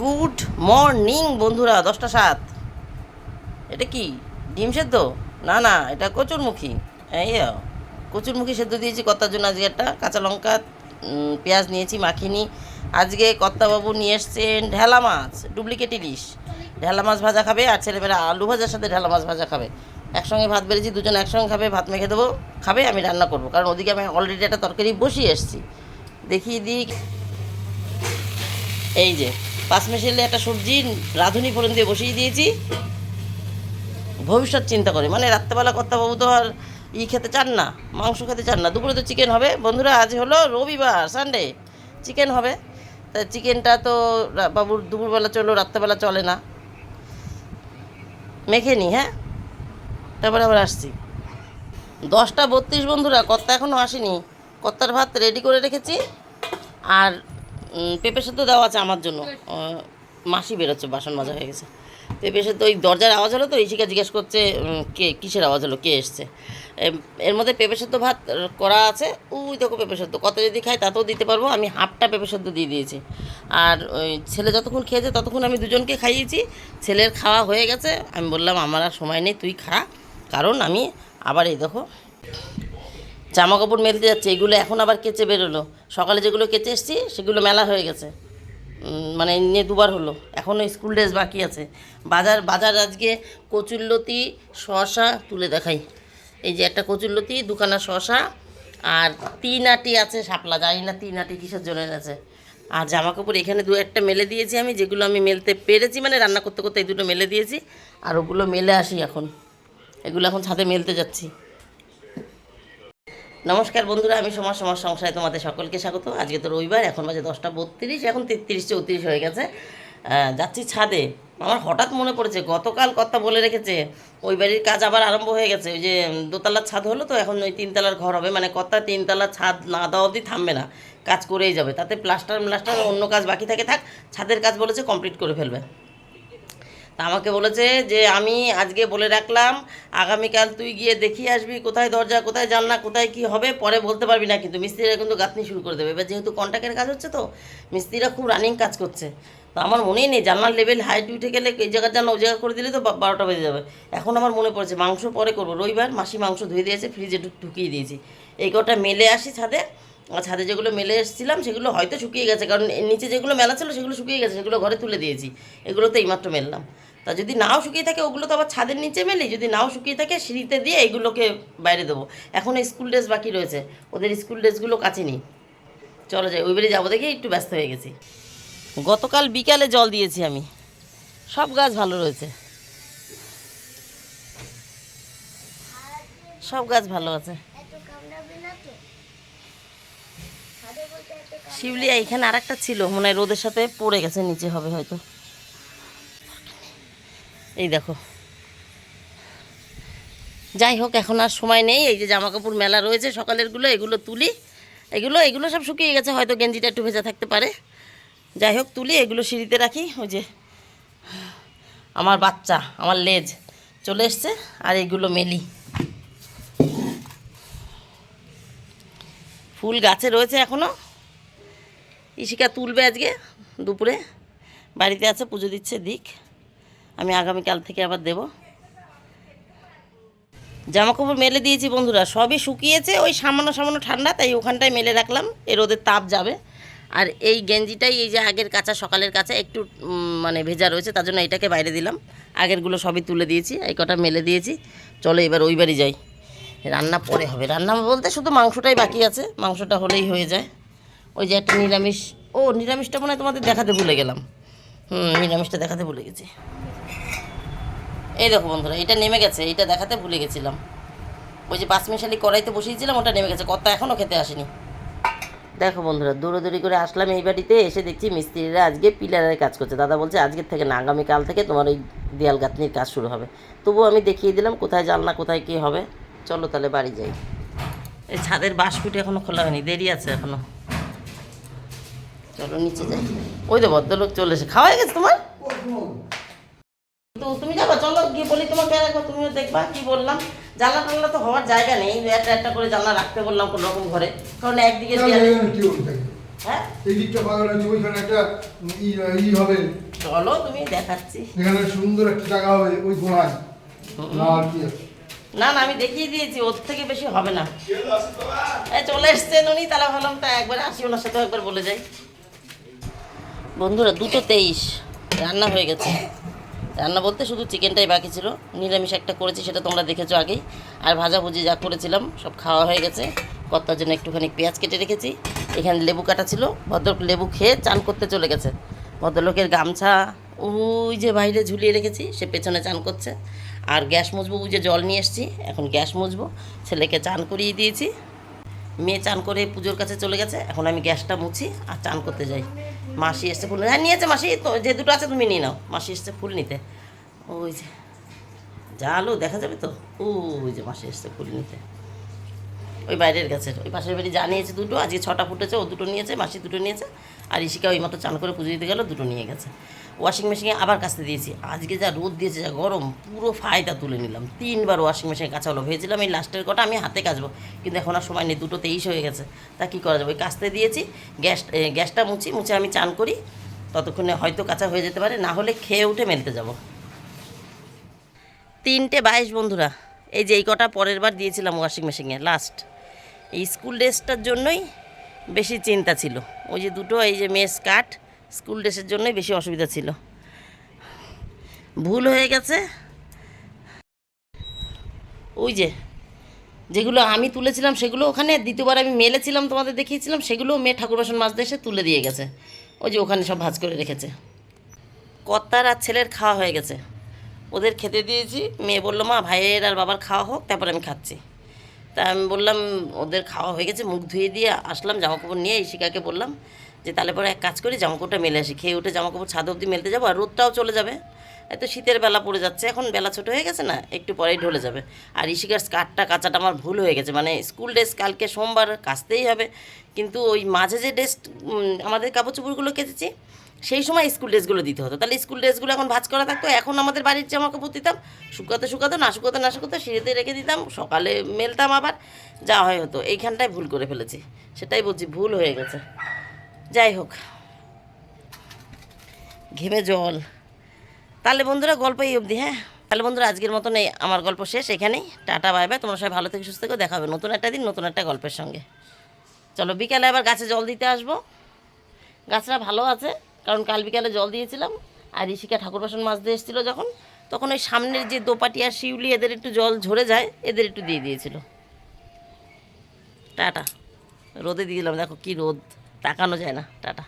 Good morning বন্ধুরা দশটা সাত। এটা কি? ডিম সেদ্ধ? না না এটা কচুরমুখী। এই ও, কচুরমুখী সেদ্ধ দিয়েছি কর্তার জন্য আজকে একটা কাঁচা লঙ্কা পেঁয়াজ নিয়েছি মাখিনি। আজকে কর্তাবাবু নিয়ে এসছেন ঢেলা মাছ ডুপ্লিকেট ইলিশ। ঢেলা মাছ ভাজা খাবে আর ছেলেমেয়েরা আলু ভাজার সাথে ঢেলা মাছ ভাজা খাবে। একসঙ্গে ভাত বেড়েছি দুজন একসঙ্গে খাবে ভাত মেখে দেবো খাবে আমি রান্না করব। কারণ ওদিকে আমি অলরেডি একটা তরকারি বসিয়ে এসেছি। দেখিয়ে দিই। এই যে পাঁচ মেশালে একটা সবজি রাঁধুনি ফোড়ন দিয়ে বসিয়ে দিয়েছি। ভবিষ্যৎ চিন্তা করে মানে রাত্রেবেলা কর্তাবাবু তো আর ই খেতে চান না, মাংস খেতে চান না, দুপুরে তো চিকেন হবে। বন্ধুরা, আজ হলো রবিবার সানডে চিকেন হবে। তা চিকেনটা তো বাবুর দুপুরবেলা চলো, রাত্রেবেলা চলে না। মেখে নি হ্যাঁ? তারপরে আবার আসছি। দশটা বত্রিশ বন্ধুরা, কর্তা এখনও আসেনি। কর্তার ভাত রেডি করে রেখেছি। আর পেঁপে সেদ্ধ দেওয়া আছে আমার জন্য। মাসি বেরোচ্ছে, বাসন মাজা হয়ে গেছে। পেঁপে সেদ্ধ ওই দরজার আওয়াজ হলো তো ইশিকা জিজ্ঞেস করছে কে, কিসের আওয়াজ হলো, কে এসছে? এর মধ্যে পেঁপে সেদ্ধ ভাত করা আছে। উই দেখো পেঁপে সেদ্ধ কত যদি খাই তাতেও দিতে পারব, আমি হাফটা পেঁপে সেদ্ধ দিয়ে দিয়েছি। আর ওই ছেলে যতক্ষণ খেয়েছে ততক্ষণ আমি দুজনকে খাইয়েছি। ছেলের খাওয়া হয়ে গেছে। আমি বললাম, আমার আর সময় নেই, তুই খা। কারণ আমি আবার এই দেখো জামা কাপড় মেলতে যাচ্ছে, এগুলো এখন আবার কেচে বেরোলো। সকালে যেগুলো কেচে এসছি, সেগুলো মেলা হয়ে গেছে। মানে নিয়ে দুবার হলো। এখনও স্কুল ড্রেস বাকি আছে। বাজার বাজার আজকে কচুরলতি শশা তুলে দেখাই। এই যে একটা কচুরলতি দুখানা শশা আর তিন আটি আছে শাপলা, জানি না তিন আটি কিসের জন্য আছে আর জামা কাপড় এখানে দু একটা মেলে দিয়েছি আমি, যেগুলো আমি মেলতে পেরেছি মানে রান্না করতে করতে এই দুটো মেলে দিয়েছি, আর ওগুলো মেলে আসি এখন। এগুলো এখন ছাদে মেলতে যাচ্ছি। নমস্কার বন্ধুরা, আমি সমাজ সমাজ সংসারে তোমাদের সকলকে স্বাগত। আজকে তো রবিবার, এখন বাজে দশটা বত্রিশ, এখন তেত্রিশ, চৌত্রিশ হয়ে গেছে। যাচ্ছি ছাদে। আমার হঠাৎ মনে পড়েছে, গতকাল কথা বলে রেখেছে, ওই বাড়ির কাজ আবার আরম্ভ হয়ে গেছে। ওই যে দোতলার ছাদ হলো তো, এখন ওই তিনতলার ঘর হবে। মানে কথা তিনতলার ছাদ না দেওয়া অবধি থামবে না, কাজ করেই যাবে। তাতে প্লাস্টার প্লাস্টার, অন্য কাজ বাকি থাকে, থাক, ছাদের কাজ বলেছে, কমপ্লিট করে ফেলবে। তা আমাকে বলেছে যে আমি আজকে বলে রাখলাম, আগামীকাল তুই গিয়ে দেখিয়ে আসবি কোথায় দরজা, কোথায় জানলা, কোথায় কি হবে, পরে বলতে পারবি না, কিন্তু মিস্ত্রিরা কিন্তু গাঁথনি শুরু করে দেবে। এবার যেহেতু কন্ট্রাক্টের কাজ হচ্ছে তো, মিস্ত্রিরা খুব রানিং কাজ করছে। তো আমার মনেই নেই, জানলার লেভেল হাইট উঠে গেলে এই জায়গার জানলা, ওই জায়গা করে দিলে তো বারোটা বেজে যাবে। এখন আমার মনে পড়েছে, মাংস পরে করব। রবিবার মাসি মাংস ধুয়ে দিয়েছে ফ্রিজে ঢুক- ঢুকিয়ে দিয়েছি। এই কটা মেলে আসি ছাদে, আর ছাদে যেগুলো মেলে এসেছিলাম, সেগুলো হয়তো শুকিয়ে গেছে, কারণ নিচে যেগুলো মেলা ছিল, সেগুলো শুকিয়ে গেছে, সেগুলো ঘরে তুলে দিয়েছি। এগুলো তো এইমাত্র মেললাম। তা যদি নাও শুকিয়ে থাকে, ওগুলো তো আবার ছাদের নিচে মেলি, যদি নাও শুকিয়ে থাকে, সিঁড়িতে দিয়ে এগুলোকে বাইরে দেবো। এখন স্কুল ড্রেস বাকি রয়েছে, ওদের স্কুল ড্রেসগুলো কাছে নিই। চলো যাই, ওই বাড়ি যাব দেখে একটু ব্যস্ত হয়ে গেছি। গতকাল বিকালে জল দিয়েছি আমি, সব গাছ ভালো রয়েছে। সব গাছ ভালো আছে। শিউলিয়া এখানে আর একটা ছিল, মনে হয় রোদের সাথে পড়ে গেছে, নিচে হবে হয়তো। এই দেখো। যাই হোক, এখন আর সময় নেই। এই যে জামা কাপড় মেলা রয়েছে সকালেরগুলো এগুলো তুলি। এগুলো এগুলো সব শুকিয়ে গেছে, হয়তো গেঞ্জিটা একটু ভেজা থাকতে পারে। যাই হোক, তুলি, এগুলো সিঁড়িতে রাখি। ওই যে আমার বাচ্চা, আমার লেজ চলে এসছে, আর এগুলো মেলি। ফুল গাছে রয়েছে এখনও ইশিকা তুলবে আজকে দুপুরে। বাড়িতে আছে, পুজো দিচ্ছে, দিক। আমি আগামীকাল থেকে আবার দেব। জামা কাপড় মেলে দিয়েছি বন্ধুরা, সবই শুকিয়েছে, ওই সামান্য সামান্য ঠান্ডা, তাই ওখানটায় মেলে রাখলাম এর রোদের তাপ যাবে। আর এই গেঞ্জিটাই, এই যে আগের কাঁচা, সকালের কাছে একটু মানে ভেজা রয়েছে, তার জন্য এটাকে বাইরে দিলাম। আগেরগুলো সবই তুলে দিয়েছি, এই কটা মেলে দিয়েছি। চলো এবার ওই বাড়ি যাই। রান্না পরে হবে। রান্না বলতে শুধু মাংসটাই বাকি আছে, মাংসটা হলেই হয়ে যায়। ওই যে একটা নিরামিষ, ও, নিরামিষটা মনে হয় তোমাদের দেখাতে ভুলে গেলাম। হুম, নিরামিষটা দেখাতে ভুলে গেছি। এই দেখো বন্ধুরা, এটা নেমে গেছে, এটা দেখাতে ভুলে গেছিলাম। ওই যে পাঁচ মিশালি কড়াইতে বসিয়েছিলাম, ওটা নেমে গেছে কত এখনও খেতে আসেনি। দেখো বন্ধুরা, দৌড়োদৌড়ি করে আসলাম এই বাড়িতে, এসে দেখছি মিস্ত্রিরা আজকে পিলারের কাজ করছে। দাদা বলছে, আজকের থেকে না আগামীকাল থেকে তোমার ওই দেয়াল গাঁথনির কাজ শুরু হবে। তবুও আমি দেখিয়ে দিলাম, কোথায় জানলা কোথায় কী হবে। চলো তাহলে বাড়ি যাই। এই ছাদের বাঁশকুটি এখনও খোলা হয়নি, দেরি আছে এখনও চলো নিচে যাই। ওই তো ভদ্রলোক চলে এসে, খাওয়া গেছে তোমার? তো তুমি যাবা চলো গিয়ে বলি তোমাকে একবার তুমিও দেখবা কি বললাম। জানলা টানলা তো হওয়ার জায়গা নেই একটা একটা করে জানলা রাখতে বললাম কোনো রকম ঘরে। কারণ একদিকে হ্যাঁ? এই দিকটা বাগান আছে ওইখানে একটা ই ই হবে। চলো তুমি দেখাচ্ছি। এখানে সুন্দর একটা জায়গা হবে ওই গোড়ায়। না আর কি না না আমি দেখিয়ে দিয়েছি ওর থেকে বেশি হবে না। চলে এসছেন উনি তাহলে ভাবলাম তা একবার আসি ওনার সাথেও একবার বলে যাই। বন্ধুরা দুটো তেইশ রান্না হয়ে গেছে। রান্না বলতে শুধু চিকেনটাই বাকি ছিল। নিরামিষ একটা করেছি, সেটা তোমরা দেখেছ আগেই। আর ভাজাভুজি যা করেছিলাম, সব খাওয়া হয়ে গেছে। কর্তার জন্য একটুখানি পেঁয়াজ কেটে রেখেছি। এখানে লেবু কাটা ছিল। ভদ্রলোক লেবু খেয়ে চান করতে চলে গেছে। ভদ্রলোকের গামছা, ওই যে বাইরে ঝুলিয়ে রেখেছি, সে পেছনে চান করছে। আর গ্যাস মুছবো, ওই যে জল নিয়ে এসেছি। এখন গ্যাস মুছবো। ছেলেকে চান করিয়ে দিয়েছি। মেয়ে চান করে পুজোর কাছে চলে গেছে। এখন আমি গ্যাসটা মুছি আর চান করতে যাই। মাসি এসছে ফুল হ্যাঁ নিয়েছে মাসি, তো যে দুটো আছে তুমি নিয়ে নাও। মাসি এসছে ফুল নিতে। ওই যে যা আলো দেখা যাবে তো? ওই যে মাসি এসছে ফুল নিতে। ওই বাইরের গাছের ওই পাশের বাড়ি যা নিয়েছে দুটো, আজকে ছটা ফুটেছে, ও দুটো নিয়েছে, মাসি দুটো নিয়েছে, আর ইশিকা ওই মতো চান করে পুজো দিতে গেলো, দুটো নিয়ে গেছে। ওয়াশিং মেশিনে আবার কাচতে দিয়েছি। আজকে যা রোদ দিয়েছে, যা গরম, পুরো ফায়দা তুলে নিলাম। তিনবার ওয়াশিং মেশিনে কাঁচা হলো। ভেবেছিলাম এই লাস্টের কটা আমি হাতে কাচবো, কিন্তু এখন আর সময় নেই, দুটো তেইশ হয়ে গেছে। তা কী করা যাবে? ওই কাচতে দিয়েছি, গ্যাস গ্যাসটা মুছি, মুছে আমি চান করি, ততক্ষণে হয়তো কাঁচা হয়ে যেতে পারে, না হলে খেয়ে উঠে মেলতে যাব। তিনটে বাইশ বন্ধুরা, এই যে এই কটা পরের বার দিয়েছিলাম ওয়াশিং মেশিনে লাস্ট এই স্কুল ড্রেসটার জন্যই বেশি চিন্তা ছিল। ওই যে দুটো, এই যে মেয়ে স্কার্ট স্কুল ড্রেসের জন্যই বেশি অসুবিধা ছিল। ভুল হয়ে গেছে। ওই যে, যেগুলো আমি তুলেছিলাম সেগুলো ওখানে, দ্বিতীয়বার আমি মেলেছিলাম, তোমাদের দেখিয়েছিলাম, সেগুলো মেয়ে ঠাকুর বাসন মাছতে এসে তুলে দিয়ে গেছে। ওই যে ওখানে সব ভাজ করে রেখেছে। কর্তার আর ছেলের খাওয়া হয়ে গেছে। ওদের খেতে দিয়েছি, মেয়ে বলল, মা, ভাইয়ের আর বাবার খাওয়া হোক, তারপর আমি খাচ্ছি। তা আমি বললাম, ওদের খাওয়া হয়ে গেছে, মুখ ধুয়ে দিয়ে আসলাম জামা কাপড় নিয়ে ইশিকাকে বললাম যে তাহলে পরে এক কাজ করি জামা কাপড়টা মেলে আসি। খেয়ে উঠে জামা কাপড় ছাদ অবধি মেলতে যাব আর রোদটাও চলে যাবে। এত শীতের বেলা পড়ে যাচ্ছে, এখন বেলা ছোট হয়ে গেছে না, একটু পরেই ঢলে যাবে। আর ইশিকার স্কার্টটা কাচাটা আমার ভুল হয়ে গেছে মানে স্কুল ড্রেস কালকে সোমবার কাচতেই হবে। কিন্তু ওই মাঝে যে ড্রেস আমাদের কাপড় চোপড়গুলো কেচেছি, সেই সময় স্কুল ড্রেসগুলো দিতে হতো। তাহলে স্কুল ড্রেসগুলো এখন ভাজ করা থাকতো, এখন আমাদের বাড়ির জামা কাপড় দিতাম, শুকাতে শুকাতো, না শুকাতে না শুকাতে সিঁড়িতে রেখে দিতাম, সকালে মেলতাম আবার, যা হয় হতো। এইখানটায় ভুল করে ফেলেছি, সেটাই বলছি, ভুল হয়ে গেছে। যাই হোক। ঘেমে জল। তাহলে বন্ধুরা গল্প এই অবধি হ্যাঁ? তাহলে বন্ধুরা আজকের মতন এই আমার গল্প শেষ এখানেই। Tata, bye bye. তোমরা সবাই ভালো থেকে, সুস্থ থেকে। দেখা হবে নতুন একটা দিন, নতুন একটা গল্পের সঙ্গে। চলো, বিকালে আবার গাছে জল দিতে আসব। গাছটা ভালো আছে, কারণ কাল বিকালে জল দিয়েছিলাম। আর ঋষিকা ঠাকুর বাসন মাছ দিয়ে এসেছিল যখন, তখন ওই সামনের যে দোপাটি আর শিউলি, এদের একটু জল ঝরে যায়, এদের একটু দিয়ে দিয়েছিল। টাটা। রোদে দিয়ে দিলাম, দেখো কি রোদ। তাকানো যায় না টাটা।